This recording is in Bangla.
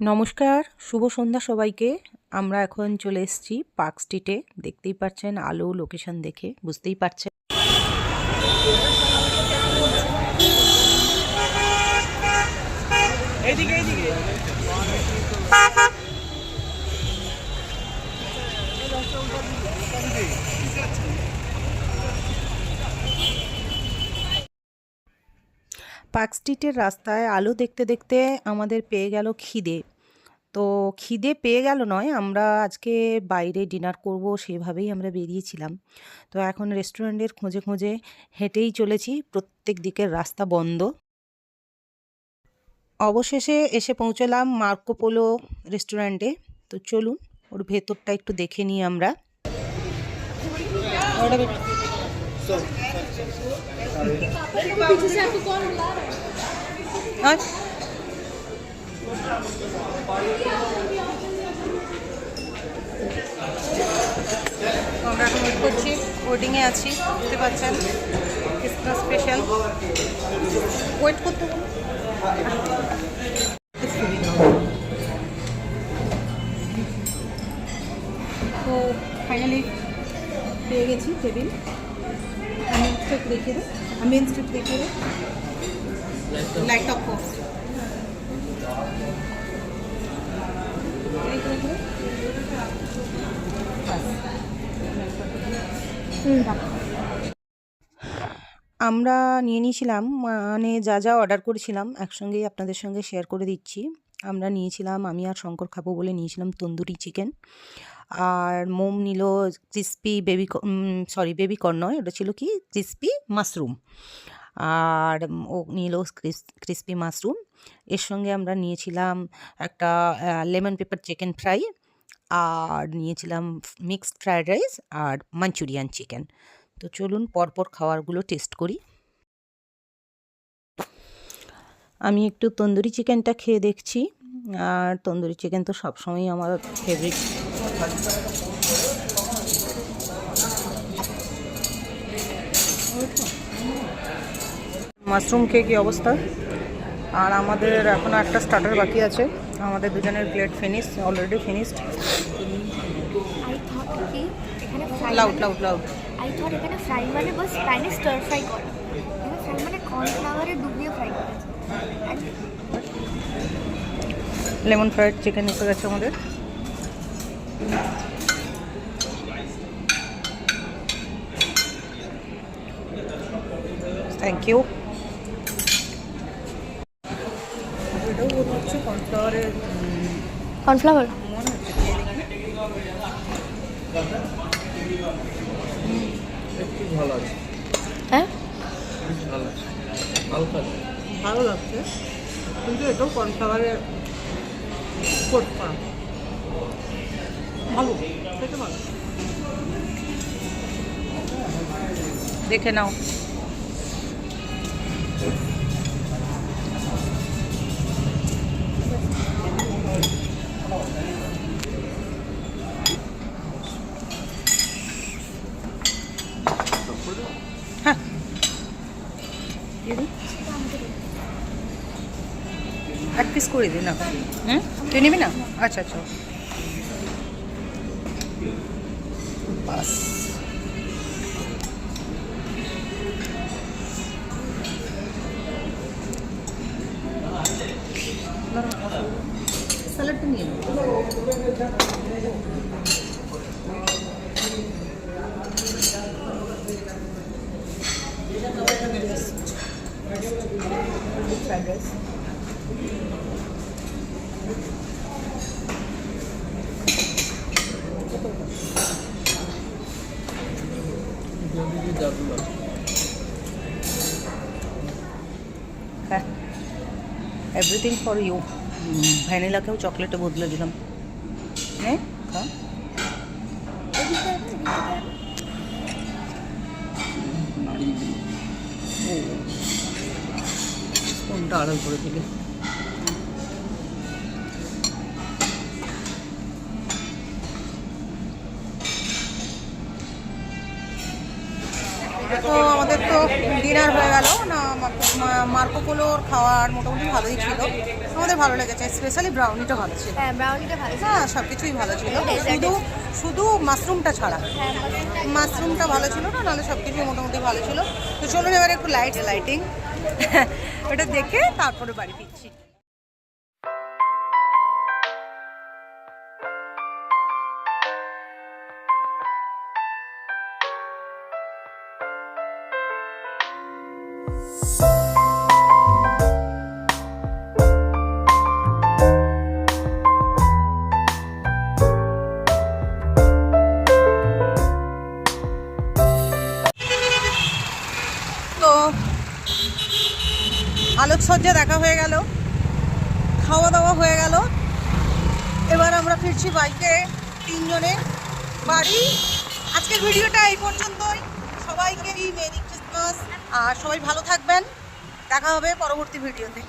নমস্কার, শুভ সন্ধ্যা সবাইকে। আমরা এখন চলে এসেছি পার্ক স্ট্রিটে। দেখতেই পাচ্ছেন আলো, লোকেশন দেখে, বুঝতেই পারছেন। পার্ক স্ট্রিটের রাস্তায় আলো দেখতে দেখতে আমাদের পেয়ে গেল খিদে। তো খিদে পেয়ে গেল নয়, আমরা আজকে বাইরে ডিনার করব সেভাবেই আমরা বেরিয়েছিলাম। তো এখন রেস্টুরেন্টের খোঁজে খোঁজে হেঁটেই চলেছি, প্রত্যেক দিকের রাস্তা বন্ধ। অবশেষে এসে পৌঁছলাম মার্কো পোলো রেস্টুরেন্টে। তো চলুন, ওর ভেতরটা একটু দেখে নিই আমরা। আমরা এখন ওয়েট করছি। ওয়েটিংয়ে আছি, বুঝতে পারছেন? ক্রিসমাস স্পেশাল ওয়েট করতে তো ফাইনালি পেয়ে গেছি টেবিল স্ট্রিট রেখে দেবো আমি স্ট্রিট রেখে দেবো লাইট অফ কোর্স আমরা নিয়ে নিয়েছিলাম মানে যা যা অর্ডার করেছিলাম একসঙ্গেই আপনাদের সঙ্গে শেয়ার করে দিচ্ছি। আমরা নিয়েছিলাম আমি আর শঙ্কর খাব বলে নিয়েছিলাম তন্দুরি চিকেন আর মোম নিল crispy baby sorry baby corn নয়, ওটা ছিল কি? ক্রিসপি মাশরুম আর ও নিল ক্রিসপি মাশরুম এর সঙ্গে আমরা নিয়েছিলাম একটা লেমন পেপার চিকেন ফ্রাই আর নিয়েছিলাম মিক্সড ফ্রায়েড রাইস আর মাঞ্চুরিয়ান চিকেন তো চলুন পরপর খাবারগুলো টেস্ট করি। আমি একটু তন্দুরি চিকেনটা খেয়ে দেখছি। আর তন্দুরি চিকেন তো সবসময়ই আমার ফেভারিট মাশরুম খেয়ে কী অবস্থা? আর আমাদের এখনও একটা স্টার্টার বাকি আছে। আমাদের দুজনের plate finish already finished loud loud loud I thought এখানে ফ্রাই মানে বাস প্যানে স্টার ফ্রাই করা। ফ্রাই মানে কর্নফ্লাওয়ারে ডুবিয়ে ফ্রাই করেছে। লেমন ফ্রাইড চিকেন এসে গেছে আমাদের। থ্যাংক ইউ কর্নফ্লাওয়ার ভালো আছে হ্যাঁ? ভালো আছে হালকা ভালো লাগছে। কিন্তু এটাও কর্নফ্লাওয়ারের কোট করা ভালো, খেতে ভালো। দেখে নাও। হ্যাঁ। এক পিস করে দিন না। তুই নিবি না? আচ্ছা আচ্ছা। বাস স্যালাডটা নিয়ে নেব ফ্রাইড রাইস যদি জাদু আছে হ্যাঁ এভরিথিং ফর ইউ ভ্যানিলাকেও চকলেটে বদলে দিলাম। হ্যাঁ খা। স্পুনটা আড়াল করে দিলে। তো আমাদের তো ডিনার হয়ে গেল। না মার্কোপোলোর খাওয়ার মোটামুটি ভালোই ছিল। আমাদের ভালো লেগেছে স্পেশালি ব্রাউনিটা ভালো ছিল। হ্যাঁ ব্রাউনিটা ভালো হ্যাঁ সব কিছুই ভালো ছিল। শুধু শুধু মাশরুমটা ছাড়া। হ্যাঁ মাশরুমটা- মাশরুমটা ভালো ছিল না নাহলে সব কিছুই মোটামুটি ভালো ছিল। তো চলুন এবারে একটু লাইট লাইটিং ওটা দেখে তারপরে বাড়ি ফিরছি। আলোকসজ্জা দেখা হয়ে গেল। খাওয়া দাওয়া হয়ে গেল। এবার আমরা ফিরছি বাইকে তিনজনে। বাড়ি। আজকের ভিডিওটা এই পর্যন্তই। সবাইকেই মেরি ক্রিসমাস। আর সবাই ভালো থাকবেন। দেখা হবে পরবর্তী ভিডিওতে।